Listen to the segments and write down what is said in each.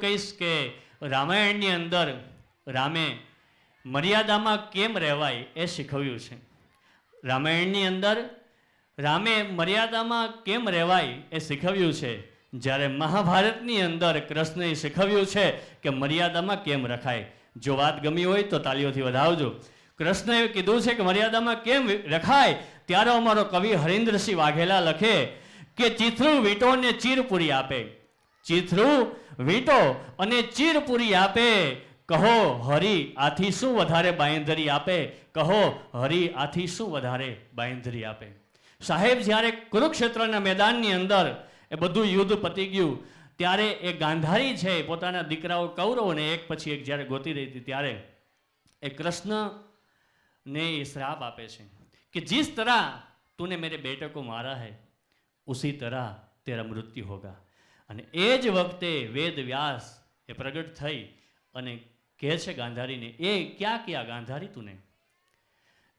કહીશ કે રામાયણની અંદર રામે મર્યાદામાં કેમ રહેવાય એ શીખવ્યું છે. રામાયણની અંદર રામે મર્યાદામાં કેમ રહેવાય એ શીખવ્યું છે. જ્યારે મહાભારતની અંદર કૃષ્ણએ શીખવ્યું છે કે મર્યાદામાં કેમ રખાય. જો વાત ગમી હોય તો તાલીઓથી વધાવજો. કૃષ્ણએ કીધું છે કે મર્યાદામાં કેમ રખાય? ત્યારે અમારો કવિ હરિન્દ્રસિંહ વાઘેલા લખે કે ચીથરું વીટોને ચીરપુરી આપે. ચીથરું વીંટો અને ચીરપુરી આપે. કહો, હરી આથી શું વધારે બાંયધરી આપે? કહો, હરી આથી શું વધારે બાંયધરી આપે? સાહેબ, જ્યારે કુરુક્ષેત્રના મેદાનની અંદર એ બધું યુદ્ધ પતી ગયું, ત્યારે એ ગાંધારી છે પોતાના દીકરાઓ કૌરવને એક પછી એક જ્યારે ગોતી રહી હતી, ત્યારે એ કૃષ્ણને એ શ્રાપ આપે છે કે, જીસ તરહ તૂને મેરે બેટે મારા હૈ, ઉસી તરહ તેરા મૃત્યુ હોગા. અને એ જ વખતે વેદ વ્યાસ એ પ્રગટ થઈ અને કહે છે ગાંધારીને, એ ક્યાં ક્યાં ગાંધારી તું ને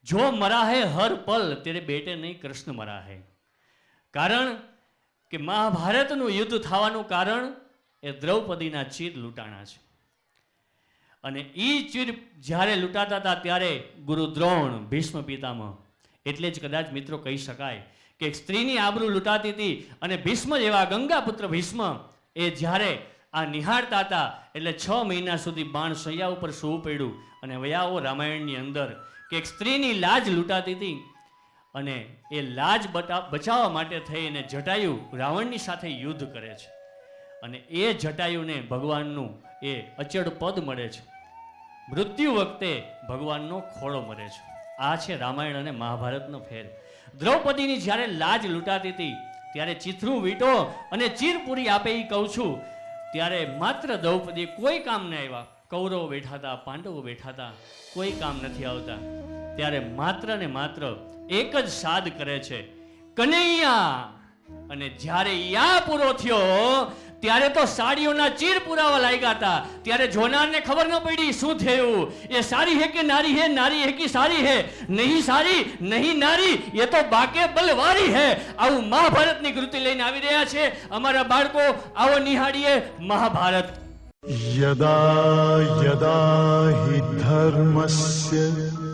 જો મરા હે હર પલ, તેરે બેટે નહીં કૃષ્ણ મરા હે કારણ કે મહાભારતનું યુદ્ધ થવાનું કારણ એ દ્રૌપદીના ચીર લૂંટાણા છે. અને એ ચીર જ્યારે લૂંટાતા હતા ત્યારે ગુરુ દ્રોણ ભીષ્મ પિતામહ એટલે જ કદાચ મિત્રો કહી શકાય કે સ્ત્રીની આબરૂ લૂંટાતી હતી અને ભીષ્મ જેવા ગંગાપુત્ર ભીષ્મ એ જ્યારે આ નિહાળતા હતા, એટલે છ મહિના સુધી બાણ સૈયા ઉપર સૂવું પડ્યું અને વયાઓ રામાયણની અંદર કે એક સ્ત્રીની લાજ લૂંટાતી હતી અને એ લાજ બચાવવા માટે થઈને જટાયુ રાવણની સાથે યુદ્ધ કરે છે. અને એ જટાયુને ભગવાનનું એ અચળ પદ મળે છે. મૃત્યુ વખતે ભગવાનનો ખોળો મળે છે. આ છે રામાયણ અને મહાભારતનો ફેર. દ્રૌપદીની જ્યારે લાજ લૂંટાતી હતી, ત્યારે ચિથરું વીટો અને ચીરપુરી આપે એ કહું છું, ત્યારે માત્ર દ્રૌપદી કોઈ કામ ન આવ્યા. કૌરવો બેઠા હતા, પાંડવો બેઠા હતા, કોઈ કામ નથી આવતા. ત્યારે માત્ર ને માત્ર એક જ સાદ કરે છે, કનૈયા! અને જ્યારે યા પૂરો થયો ત્યારે તો સાડીઓના ચીર પુરાવા લાગ્યા હતા. ત્યારે જોનારને ખબર ન પડી શું થયું. એ સારી હે કે નારી હે? નારી હે કે સારી હે? નહીં સારી, નહીં નારી, એ તો બાકે બલવારી હે. આવું મહાભારતની કૃતિ લઈને આવી રહ્યા છે. અમારા બાળકો, આવો નિહાળીએ મહાભારત. યદા યદા હિ ધર્મસ્ય